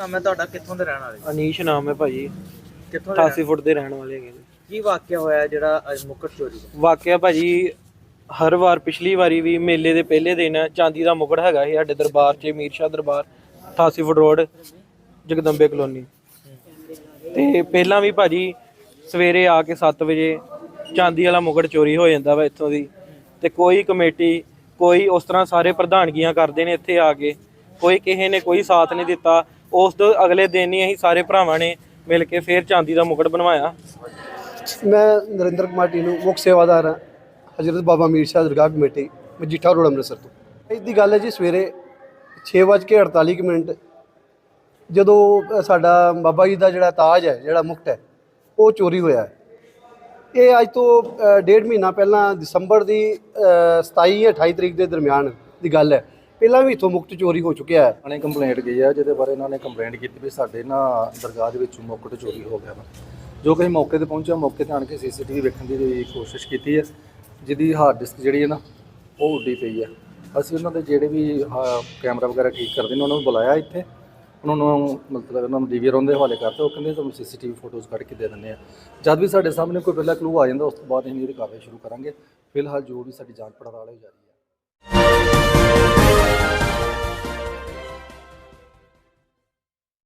ਨਾਮ ਹੈ ਤੁਹਾਡਾ? ਕਿੱਥੋਂ ਦੇ ਰਹਿਣ ਵਾਲੇ? ਅਨੀਸ਼ ਨਾਮ ਹੈ ਭਾਜੀ। ਕਿੱਥੋਂ ਦੇ 88 ਫੁੱਟ ਦੇ ਰਹਿਣ ਵਾਲੇ ਹੈਗੇ ਨੇ। ਕੀ ਵਾਕਿਆ ਹੋਇਆ ਜਿਹੜਾ ਅੱਜ ਮੁਕਟ ਚੋਰੀ ਦਾ? ਵਾਕਿਆ ਭਾਜੀ ਹਰ ਵਾਰ ਪਿਛਲੀ ਵਾਰੀ ਵੀ ਮੇਲੇ ਦੇ ਪਹਿਲੇ ਦਿਨ ਚਾਂਦੀ ਦਾ ਮੁਕਟ ਹੈਗਾ ਸੀ ਸਾਡੇ ਦਰਬਾਰ 'ਚ Mir Shah Darbar 88 foot road Jagdambe colony. ਤੇ ਪਹਿਲਾਂ ਵੀ ਭਾਜੀ ਸਵੇਰੇ ਆ ਕੇ 7 ਵਜੇ ਚਾਂਦੀ ਵਾਲਾ ਮੁਕਟ ਚੋਰੀ ਹੋ ਜਾਂਦਾ ਵਾ ਇੱਥੋਂ ਦੀ। ਤੇ ਕੋਈ ਕਮੇਟੀ ਕੋਈ ਉਸ ਤਰ੍ਹਾਂ ਸਾਰੇ ਪ੍ਰਧਾਨਗੀਆਂ ਕਰਦੇ ਨੇ ਇੱਥੇ ਆ ਕੇ। ਕੋਈ ਕਿਸੇ ਨੇ ਕੋਈ ਸਾਥ ਨਹੀਂ ਦਿੱਤਾ। ਉਸ ਤੋਂ ਅਗਲੇ ਦਿਨ ਹੀ ਅਸੀਂ ਸਾਰੇ ਭਰਾਵਾਂ ਨੇ ਮਿਲ ਕੇ ਫੇਰ ਚਾਂਦੀ ਦਾ ਮੁਕਟ ਬਣਵਾਇਆ। ਮੈਂ ਨਰਿੰਦਰ ਕੁਮਾਰ ਟੀਨੂ ਮੁੱਖ ਸੇਵਾਦਾਰ ਹਾਂ। ਹਜ਼ਰਤ ਬਾਬਾ ਮੀਰ ਸ਼ਾਹ ਦਰਗਾਹ ਕਮੇਟੀ ਮਜੀਠਾ ਰੋਡ ਅੰਮ੍ਰਿਤਸਰ ਤੋਂ। ਇਸ ਦੀ ਗੱਲ ਹੈ ਜੀ ਸਵੇਰੇ 6:48 ਕੁ ਮਿੰਟ ਜਦੋਂ ਸਾਡਾ ਬਾਬਾ ਜੀ ਦਾ ਜਿਹੜਾ ਤਾਜ ਹੈ ਜਿਹੜਾ ਮੁਕਟ ਹੈ ਉਹ ਚੋਰੀ ਹੋਇਆ ਇਹ ਅੱਜ ਤੋਂ ਡੇਢ ਮਹੀਨਾ ਪਹਿਲਾਂ ਦਸੰਬਰ ਦੀ ਅ, 27 ਜਾਂ 28 ਤਰੀਕ ਦੇ ਦਰਮਿਆਨ ਦੀ ਗੱਲ ਹੈ। ਪਹਿਲਾਂ ਵੀ ਇਥੋਂ ਮੁਕਤ ਚੋਰੀ ਹੋ ਚੁੱਕਿਆ ਹੈ। ਥਾਣੇ ਕੰਪਲੇਂਟ ਗਈ ਹੈ ਜਿਹਦੇ ਬਾਰੇ ਇਹਨਾਂ ਨੇ ਕੰਪਲੇਂਟ ਕੀਤੀ ਵੀ ਸਾਡੇ ਨਾ ਦਰਗਾਹ ਦੇ ਵਿੱਚੋਂ ਮੁਕਟ ਚੋਰੀ ਹੋ ਗਿਆ ਵਾ। ਜੋ ਕਿ ਅਸੀਂ ਮੌਕੇ ਤੇ ਪਹੁੰਚਿਆ ਮੌਕੇ ਤੇ ਆਣ ਕੇ ਸੀਸੀਟੀਵੀ ਵੇਖਣ ਦੀ ਕੋਸ਼ਿਸ਼ ਕੀਤੀ ਹੈ ਜਿਹਦੀ ਹਾਰਡ ਡਿਸਕ ਜਿਹੜੀ ਹੈ ਨਾ ਉਹ ਉੱਡੀ ਪਈ ਹੈ ਅਸੀਂ ਉਹਨਾਂ ਦੇ ਜਿਹੜੇ ਵੀ ਆਹ, ਕੈਮਰਾ ਵਗੈਰਾ ਠੀਕ ਕਰਦੇ ਨੇ ਉਹਨਾਂ ਨੂੰ ਬੁਲਾਇਆ ਇੱਥੇ। ਉਹਨਾਂ ਨੂੰ ਮਤਲਬ ਉਹਨਾਂ ਨੂੰ ਡੀਵੀਆਰ ਦੇ ਹਵਾਲੇ ਕਰਤੇ ਉਹ ਕਹਿੰਦੇ ਤੁਹਾਨੂੰ ਸੀਸੀਟੀਵੀ ਫੋਟੋਜ਼ ਕੱਢ ਕੇ ਦੇ ਦਿੰਦੇ ਆ। ਜਦ ਵੀ ਸਾਡੇ ਸਾਹਮਣੇ ਕੋਈ ਪਹਿਲਾ ਕਲੂ ਆ ਜਾਂਦਾ ਉਸ ਤੋਂ ਬਾਅਦ ਅਸੀਂ ਇਹਦੀ ਕਾਰਵਾਈ ਸ਼ੁਰੂ ਕਰਾਂਗੇ। ਫਿਲਹਾਲ ਜੋ ਵੀ ਸਾਡੀ ਜਾਂਚ ਪੜਤਾਲ ਹੋ ਜਾ ਹੈ।